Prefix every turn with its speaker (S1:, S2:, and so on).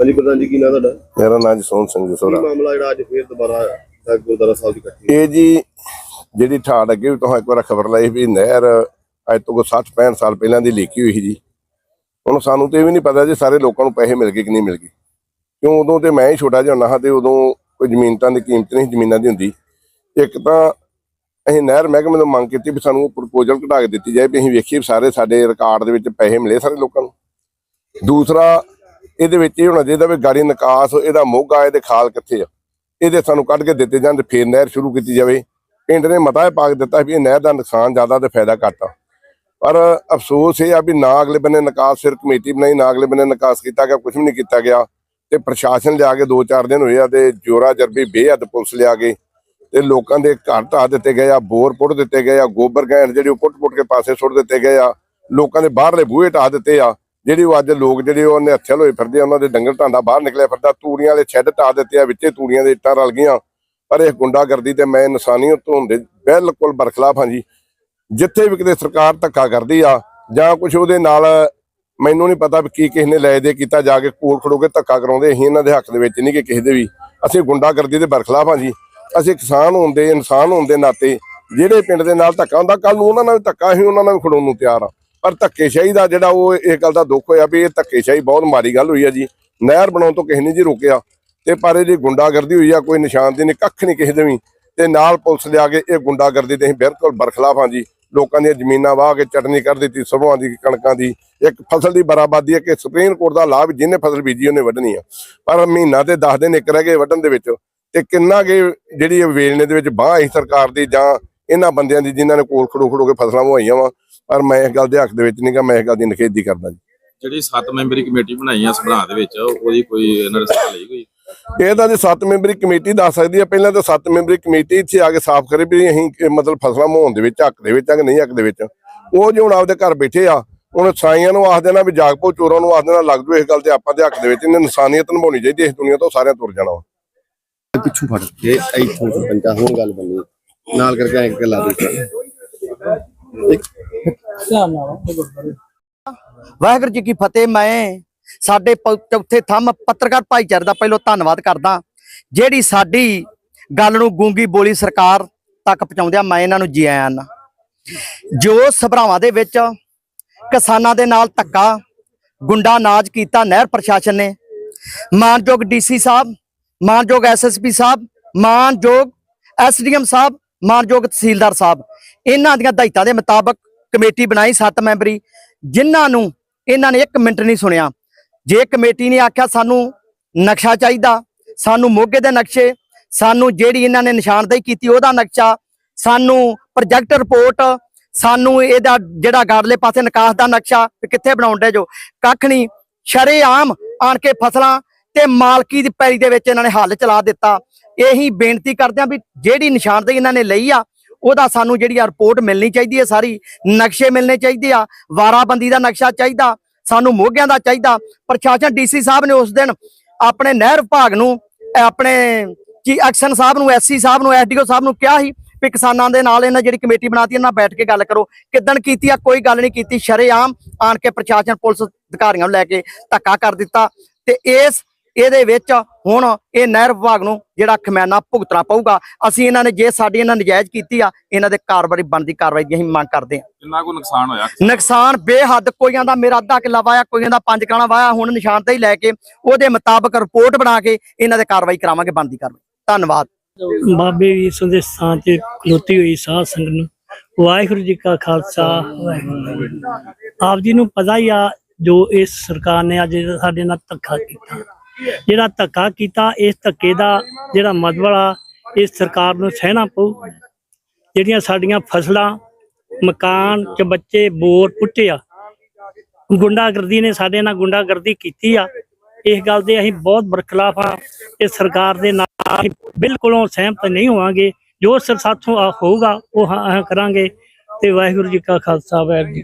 S1: ਹਾਂਜੀ ਪ੍ਰਧਾਨ ਜੀ ਕੀ ਨਾਂ ਤੁਹਾਡਾ? ਕੀ
S2: ਮੇਰਾ ਨਾਮ ਜਸਵੰਤ ਸਿੰਘ ਜਸੋਰਾ
S1: ਮਾਮਲਾ ਜਿਹੜਾ ਅੱਜ ਫੇਰ ਦੁਬਾਰਾ ਹੈ ਗੁਰਦੁਆਰਾ ਸਾਹਿਬ ਦੀ ਇਕੱਠੀ?
S2: ਇਹ ਜੀ ਜਿਹੜੀ ਠਾੜ ਅੱਗੇ ਵੀ ਤੁਹਾਨੂੰ ਇੱਕ ਵਾਰ ਖਬਰ ਲਈ ਵੀ ਨਹਿਰ ਅੱਜ ਤੋਂ ਕੋਈ 60 65 ਸਾਲ ਪਹਿਲਾਂ ਦੀ ਲੀਕੀ ਹੋਈ ਸੀ ਜੀ। ਹੁਣ ਸਾਨੂੰ ਤੇ ਵੀ ਨਹੀਂ ਪਤਾ ਜੀ ਸਾਰੇ ਲੋਕਾਂ ਨੂੰ ਪੈਸੇ ਮਿਲ ਗਏ ਕਿ ਨਹੀਂ ਮਿਲ ਗਏ। ਕਿਉਂ ਉਦੋਂ ਤੇ ਮੈਂ ਹੀ ਛੋਟਾ ਜਿਹਾ ਹਾਂ ਤੇ ਉਦੋਂ ਕੋਈ ਜ਼ਮੀਨ ਤਾਂ ਦੀ ਕੀਮਤ ਨਹੀਂ ਜ਼ਮੀਨਾਂ ਦੀ ਹੁੰਦੀ। ਇੱਕ ਤਾਂ ਅਸੀਂ ਨਹਿਰ ਮਹਿਕਮੇ ਤੋਂ ਮੰਗ ਕੀਤੀ ਵੀ ਸਾਨੂੰ ਪ੍ਰਪੋਜ਼ਲ ਘਟਾ ਕੇ ਦਿੱਤੀ ਜਾਏ ਵੀ ਅਸੀਂ ਵੇਖੀਏ ਸਾਰੇ ਸਾਡੇ ਰਿਕਾਰਡ ਦੇ ਵਿੱਚ ਪੈਸੇ ਮਿਲੇ ਸਾਰੇ ਲੋਕਾਂ ਨੂੰ। ਦੂਸਰਾ ਇਹਦੇ ਵਿੱਚ ਇਹ ਹੋਣਾ ਚਾਹੀਦਾ ਵੀ ਗਾੜੀ ਨਿਕਾਸ, ਇਹਦਾ ਮੋਗਾ, ਇਹਦੇ ਖਾਲ ਕਿੱਥੇ ਆ? ਇਹਦੇ ਸਾਨੂੰ ਕੱਢ ਕੇ ਦਿੱਤੇ ਜਾਣ ਤੇ ਫੇਰ ਨਹਿਰ ਸ਼ੁਰੂ ਕੀਤੀ ਜਾਵੇ। ਪਿੰਡ ਨੇ ਮਤਾ ਇਹ ਪਾ ਦਿੱਤਾ ਵੀ ਇਹ ਨਹਿਰ ਦਾ ਨੁਕਸਾਨ ਜ਼ਿਆਦਾ ਤੇ ਫਾਇਦਾ ਘੱਟ ਆ। ਪਰ ਅਫਸੋਸ ਇਹ ਆ ਵੀ ਨਾ ਅਗਲੇ ਬੰਨੇ ਨਿਕਾਸ ਸਿਰ ਕਮੇਟੀ ਬਣਾਈ, ਨਾ ਅਗਲੇ ਬੰਨੇ ਨਿਕਾਸ ਕੀਤਾ ਗਿਆ ਕੁਝ ਵੀ ਨਹੀਂ ਕੀਤਾ ਗਿਆ। ਤੇ ਪ੍ਰਸ਼ਾਸਨ ਲਿਆ ਕੇ 2-4 ਦਿਨ ਹੋਏ ਆ ਤੇ ਜੋਰਾ ਜਰਬੀ ਬੇਹੱਦ ਪੁਲਿਸ ਲਿਆ ਕੇ ਤੇ ਲੋਕਾਂ ਦੇ ਘਰ ਢਾਹ ਦਿੱਤੇ ਗਏ ਆ, ਬੋਰ ਪੁੱਟ ਦਿੱਤੇ ਗਏ ਆ, ਗੋਬਰ ਗੈਸ ਜਿਹੜੇ ਉਹ ਪੁੱਟ-ਪੁੱਟ ਕੇ ਪਾਸੇ ਸੁੱਟ ਦਿੱਤੇ ਗਏ ਆ। ਲੋਕਾਂ ਦੇ ਬਾਹਰਲੇ ਬੂਹੇ ਢਾਹ ਦਿੱਤੇ ਆ। ਜਿਹੜੀ ਉਹ ਅੱਜ ਲੋਕ ਜਿਹੜੇ ਉਹਨੇ ਹੱਥਲ ਹੋਏ ਫਿਰਦੇ ਉਹਨਾਂ ਦੇ ਡੰਗਰ ਢਾਂਡਾ ਬਾਹਰ ਨਿਕਲਿਆ ਫਿਰਦਾ, ਤੂੜੀਆਂ ਵਾਲੇ ਛੱਡ ਢਾਹ ਦਿੱਤੇ ਆ, ਵਿੱਚੇ ਤੂੜੀਆਂ ਦੇ ਇੱਟਾਂ ਰਲ ਗਈਆਂ। ਪਰ ਇਹ ਗੁੰਡਾਗਰਦੀ ਤੇ ਮੈਂ ਇਨਸਾਨੀਅਤ ਤੋਂ ਹੁੰਦੇ ਬਿਲਕੁਲ ਬਰਖਲਾਫ ਹਾਂ ਜੀ। ਜਿੱਥੇ ਵੀ ਕਿਤੇ ਸਰਕਾਰ ਧੱਕਾ ਕਰਦੀ ਆ, ਜਾਂ ਕੁਝ ਉਹਦੇ ਨਾਲ ਮੈਨੂੰ ਨਹੀਂ ਪਤਾ ਵੀ ਕੀ ਕਿਸ ਨੇ ਲੈ ਦੇ ਕੀਤਾ, ਜਾ ਕੇ ਕੋਲ ਖੜੋ ਕੇ ਧੱਕਾ ਕਰਾਉਂਦੇ, ਅਸੀਂ ਇਹਨਾਂ ਦੇ ਹੱਕ ਦੇ ਵਿੱਚ ਨਹੀਂ ਕਿ ਕਿਸੇ ਦੇ ਵੀ। ਅਸੀਂ ਗੁੰਡਾਗਰਦੀ ਦੇ ਬਰਖਲਾਫ ਹਾਂ ਜੀ। ਅਸੀਂ ਕਿਸਾਨ ਹੁੰਦੇ ਇਨਸਾਨ ਹੋਣ ਦੇ ਨਾਤੇ, ਜਿਹੜੇ ਪਿੰਡ ਦੇ ਨਾਲ ਧੱਕਾ ਹੁੰਦਾ ਕੱਲ ਨੂੰ ਉਹਨਾਂ ਨਾਲ ਧੱਕਾ, ਅਸੀਂ ਉਹਨਾਂ ਨਾਲ ਖੜੋਣ ਨੂੰ ਤਿਆਰ ਆ ਪਰ ਧੱਕੇਸ਼ਾਹੀ ਦਾ ਜਿਹੜਾ ਉਹ ਇਹ ਗੱਲ ਦਾ ਦੁੱਖ ਹੋਇਆ ਵੀ ਇਹ ਧੱਕੇਸ਼ਾਹੀ ਬਹੁਤ ਮਾੜੀ ਗੱਲ ਹੋਈ ਆ ਜੀ। ਨਹਿਰ ਬਣਾਉਣ ਤੋਂ ਕਿਸੇ ਨੇ ਜੀ ਰੋਕਿਆ ਤੇ ਪਰ ਇਹ ਜੀ ਗੁੰਡਾਗਰਦੀ ਹੋਈ ਆ, ਕੋਈ ਨਿਸ਼ਾਨਦੀ ਨਹੀਂ ਕੱਖ ਨਹੀਂ ਕਿਸੇ ਦੇ ਵੀ। ਤੇ ਨਾਲ ਪੁਲਿਸ ਲਿਆ ਕੇ ਇਹ ਗੁੰਡਾਗਰਦੀ ਤੇ ਅਸੀਂ ਬਿਲਕੁਲ ਬਰਖਲਾਫ ਹਾਂ ਜੀ। ਲੋਕਾਂ ਦੀਆਂ ਜ਼ਮੀਨਾਂ ਵਾਹ ਕੇ ਚਟਨੀ ਕਰ ਦਿੱਤੀ ਸਰੋਂ ਦੀ ਕਣਕਾਂ ਦੀ। ਇੱਕ ਫਸਲ ਦੀ ਬਰਾਬਾਦੀ ਹੈ ਕਿ ਸੁਪਰੀਮ ਕੋਰਟ ਦਾ ਲਾਭ ਜਿਹਨੇ ਫਸਲ ਬੀਜੀ ਉਹਨੇ ਵੱਢਣੀ ਆ। ਪਰ ਮਹੀਨਾ ਤੇ 10 ਦਿਨ ਇੱਕ ਰਹਿ ਗਏ ਵੱਢਣ ਦੇ ਵਿੱਚ ਤੇ ਕਿੰਨਾ ਕਿ ਜਿਹੜੀ ਇਹ ਵੇਲਣੇ ਦੇ ਵਿੱਚ ਬਾਹ ਆਈ ਸਰਕਾਰ ਦੀ ਜਾਂ ਇਹਨਾਂ ਬੰਦਿਆਂ ਦੀ ਜਿਨ੍ਹਾਂ ਨੇ ਕੋਲ ਖੜੋ ਖੜੋ ਕੇ ਫਸਲਾਂ ਵਹਾਈਆਂ ਵਾ ਪਰ ਮੈਂ ਇਸ ਗੱਲ ਦੇ ਹੱਕ ਦੇ ਵਿੱਚ ਨਹੀਂਗਾ ਮੈਂ ਇਸ ਗੱਲ ਦੀ ਨਿਖੇਧੀ ਕਰਦਾ ਜੀ।
S3: ਜਿਹੜੀ 7 ਮੈਂਬਰੀ ਕਮੇਟੀ ਬਣਾਈ ਆ ਸਭਰਾ ਦੇ ਵਿੱਚ ਉਹਦੀ ਕੋਈ ਇਹਨਾਂ ਨੇ ਲਈ ਕੋਈ?
S2: ਇਹ ਤਾਂ ਜੀ 7 ਮੈਂਬਰੀ ਕਮੇਟੀ ਦੱਸ ਸਕਦੀ ਹੈ ਪਹਿਲਾਂ ਤਾਂ 7 ਮੈਂਬਰੀ ਕਮੇਟੀ ਇੱਥੇ ਆ ਕੇ ਸਾਫ਼ ਕਰੇ ਵੀ ਅਸੀਂ ਮਤਲਬ ਫਸਲਾਂ ਮਹਾਉਣ ਦੇ ਵਿੱਚ ਹੱਕ ਦੇ ਵਿੱਚ ਆ ਕਿ ਨਹੀਂ ਹੱਕ ਦੇ ਵਿੱਚ। ਉਹ ਜੇ ਹੁਣ ਆਪਦੇ ਘਰ ਬੈਠੇ ਆ ਹੁਣ ਸਾਈਆਂ ਨੂੰ ਆਖ ਦੇਣਾ ਵੀ ਜਾਗ ਪੋ ਚੋਰਾਂ ਨੂੰ ਆਖ ਦੇਣਾ ਲੱਗ ਜੂ ਇਸ ਗੱਲ ਤੇ ਆਪਾਂ ਦੇ ਹੱਕ ਦੇ ਵਿੱਚ ਇਹਨਾਂ ਇਨਸਾਨੀਅਤ ਨਿਭਾਉਣੀ ਚਾਹੀਦੀ ਇਸ ਦੁਨੀਆ ਤੋਂ ਸਾਰਿਆਂ ਤੁਰ ਜਾਣਾ ਵਾ।
S1: ਪਿੱਛੋਂ ਫੜ ਕੇ ਇੱਥੋਂ ਸਰਪੰਚਾ ਹੁਣ ਗੱਲ ਬੰਨੀ ਨਾਲ ਕਰਕੇ ਐਂ ਕਰਕੇ ਲਾ ਦੇ
S4: ਵਾਹਿਗੁਰੂ ਜੀ ਕੀ ਫਤਿਹ, ਮੈਂ ਸਾਡੇ ਪ- ਚੌਥੇ ਥੰਮ ਪੱਤਰਕਾਰ ਭਾਈਚਾਰੇ ਦਾ ਪਹਿਲੋਂ ਧੰਨਵਾਦ ਕਰਦਾ। ਜਿਹੜੀ ਸਾਡੀ ਗੱਲ ਨੂੰ ਗੂੰਗੀ ਬੋਲੀ ਸਰਕਾਰ ਤੱਕ ਪਹੁੰਚਾਉਂਦਿਆਂ ਮੈਂ ਇਹਨਾਂ ਨੂੰ ਜੀ ਆਇਆਂ ਨਾ ਜੋ ਸਭਰਾਵਾਂ ਦੇ ਵਿੱਚ ਕਿਸਾਨਾਂ ਦੇ ਨਾਲ ਧੱਕਾ, ਗੁੰਡਾ ਨਾਜ ਕੀਤਾ ਨਹਿਰ ਪ੍ਰਸ਼ਾਸਨ ਨੇ। ਮਾਨਯੋਗ ਡੀਸੀ ਸਾਹਿਬ, ਮਾਨਯੋਗ ਐਸਐਸਪੀ ਸਾਹਿਬ, ਮਾਨਯੋਗ ਐਸਡੀਐਮ ਸਾਹਿਬ, ਮਾਨਯੋਗ ਤਹਿਸੀਲਦਾਰ ਸਾਹਿਬ, ਇਹਨਾਂ ਦੀਆਂ ਹਦਾਇਤਾਂ ਦੇ ਮੁਤਾਬਕ ਕਮੇਟੀ ਬਣਾਈ 7 ਮੈਂਬਰੀ, ਜਿਨ੍ਹਾਂ ਨੂੰ ਇਹਨਾਂ ਨੇ 1 ਮਿੰਟ ਨਹੀਂ ਸੁਣਿਆ। ਜੇ ਕਮੇਟੀ ਨੇ ਆਖਿਆ ਸਾਨੂੰ ਨਕਸ਼ਾ ਚਾਹੀਦਾ, ਸਾਨੂੰ ਮੋਗੇ ਦੇ ਨਕਸ਼ੇ, ਸਾਨੂੰ ਜਿਹੜੀ ਇਹਨਾਂ ਨੇ ਨਿਸ਼ਾਨਦੇਹੀ ਕੀਤੀ ਉਹਦਾ ਨਕਸ਼ਾ, ਸਾਨੂੰ ਪ੍ਰੋਜੈਕਟ ਰਿਪੋਰਟ, ਸਾਨੂੰ ਇਹਦਾ ਜਿਹੜਾ ਗਾੜਲੇ ਪਾਸੇ ਨਿਕਾਸ ਦਾ ਨਕਸ਼ਾ ਕਿੱਥੇ ਬਣਾਉਣ ਦੇ ਜੋ, ਕੱਖ ਨਹੀਂ, ਸ਼ਰੇਆਮ ਆਣ ਕੇ ਫਸਲਾਂ ਤੇ ਮਾਲਕੀ ਦੀ ਪੈਰੀ ਦੇ ਵਿੱਚ ਇਹਨਾਂ ਨੇ ਹੱਲ ਚਲਾ ਦਿੱਤਾ। ਇਹੀ ਬੇਨਤੀ ਕਰਦੇ ਆ ਵੀ ਜਿਹੜੀ ਨਿਸ਼ਾਨਦੇਹੀ ਇਹਨਾਂ ਨੇ ਲਈ ਆ ਉਹਦਾ ਸਾਨੂੰ ਜਿਹੜੀ ਆ ਰਿਪੋਰਟ ਮਿਲਣੀ ਚਾਹੀਦੀ ਹੈ ਸਾਰੀ, ਨਕਸ਼ੇ ਮਿਲਣੇ ਚਾਹੀਦੇ ਆ, ਵਾਰਾਬੰਦੀ ਦਾ ਨਕਸ਼ਾ ਚਾਹੀਦਾ, ਸਾਨੂੰ ਮੋਗਿਆਂ ਦਾ ਚਾਹੀਦਾ। ਪ੍ਰਸ਼ਾਸਨ ਡੀਸੀ ਸਾਹਿਬ ਨੇ ਉਸ ਦਿਨ ਆਪਣੇ ਨਹਿਰ ਵਿਭਾਗ ਨੂੰ ਆਪਣੇ ਕੀ ਐਕਸ਼ਨ ਸਾਹਿਬ ਨੂੰ ਐਸਸੀ ਸਾਹਿਬ ਨੂੰ ਐਸਡੀਓ ਸਾਹਿਬ ਨੂੰ ਕਿਹਾ ਸੀ ਵੀ ਕਿਸਾਨਾਂ ਦੇ ਨਾਲ ਇਹਨਾਂ ਜਿਹੜੀ ਕਮੇਟੀ ਬਣਾਤੀ, ਇਹਨਾਂ ਬੈਠ ਕੇ ਗੱਲ ਕਰੋ। ਕਿਦਣ ਕੀਤੀ ਆ, ਕੋਈ ਗੱਲ ਨਹੀਂ ਕੀਤੀ। ਸ਼ਰੇਆਮ ਆਣ ਕੇ ਪ੍ਰਸ਼ਾਸਨ, ਪੁਲਿਸ ਅਧਿਕਾਰੀਆਂ ਨੂੰ ਲੈ ਕੇ ਧੱਕਾ ਕਰ ਦਿੱਤਾ। ਤੇ ਇਸ ਇਹਦੇ ਵਿੱਚ ਹੁਣ ਇਹ ਨਹਿਰ ਵਿਭਾਗ ਨੂੰ ਜਿਹੜਾ ਖਮਿਆਨਾ ਭੁਗਤਣਾ ਪਊਗਾ। ਅਸੀਂ ਇਹਨਾਂ ਨੇ ਜੇ ਸਾਡੀ ਇਹਨਾਂ ਨਜਾਇਜ਼ ਕੀਤੀ ਆ ਇਹਨਾਂ ਦੇ ਕਾਰਵਾਈ ਬਣਦੀ ਕਾਰਵਾਈ ਦੀ ਅਸੀਂ ਮੰਗ ਕਰਦੇ ਹਾਂ।
S3: ਕਿੰਨਾ ਕੋ ਨੁਕਸਾਨ ਹੋਇਆ?
S4: ਨੁਕਸਾਨ ਬੇਹੱਦ ਕੋਈਆਂ ਦਾ ਮੇਰਾ ਅੱਧਾ ਕਿੱਲਾ ਵਾਇਆ ਕੋਈਆਂ ਦਾ ਪੰਜ ਕਿੱਲਾ ਵਾਇਆ ਹੁਣ ਨਿਸ਼ਾਨ ਤੇ ਹੀ ਲੈ ਕੇ ਉਹਦੇ ਮੁਤਾਬਕ ਰਿਪੋਰਟ ਬਣਾ ਕੇ ਇਹਨਾਂ ਤੇ ਕਾਰਵਾਈ ਕਰਾਵਾਂਗੇ ਬਣਦੀ ਕਾਰਵਾਈ। ਧੰਨਵਾਦ।
S5: ਬਾਬੇ ਵੀ ਦੇ ਸਥਾਨ ਤੇ ਖਲੋਤੀ ਹੋਈ ਸਾਧ ਸੰਗਤ ਨੂੰ। ਵਾਹਿਗੁਰੂ ਜੀ ਕਾ ਖਾਲਸਾ। ਆਪ ਜੀ ਨੂੰ ਪਤਾ ਹੀ ਆ ਜੋ ਇਸ ਸਰਕਾਰ ਨੇ ਅੱਜ ਸਾਡੇ ਨਾਲ ਧੱਕਾ ਕੀਤਾ। ਜਿਹੜਾ ਧੱਕਾ ਕੀਤਾ, ਇਸ ਧੱਕੇ ਦਾ ਜਿਹੜਾ ਮਦਵਲਾ ਇਸ ਸਰਕਾਰ ਨੂੰ ਸਹਿਣਾ ਪਊ। ਜਿਹੜੀਆਂ ਸਾਡੀਆਂ ਫਸਲਾਂ, ਮਕਾਨ ਚ ਬੱਚੇ ਬੋਰ ਪੁੱਟੇ ਆ। ਗੁੰਡਾਗਰਦੀ ਨੇ ਸਾਡੇ ਨਾਲ ਗੁੰਡਾਗਰਦੀ ਕੀਤੀ ਆ। ਇਸ ਗੱਲ ਦੇ ਅਸੀਂ ਬਹੁਤ ਬਰਖਲਾਫ ਆ। ਇਹ ਸਰਕਾਰ ਦੇ ਨਾਲ ਅਸੀਂ ਬਿਲਕੁਲੋਂ ਸਹਿਮਤ ਨਹੀਂ ਹੋਵਾਂਗੇ। ਜੋ ਸਰ ਸਾਥੋਂ ਆ ਹੋਊਗਾ, ਉਹ ਹਾਂ ਕਰਾਂਗੇ। ਤੇ ਵਾਹਿਗੁਰੂ ਜੀ ਕਾ ਖਾਲਸਾ, ਵਾਹਿਗੁਰੂ ਜੀ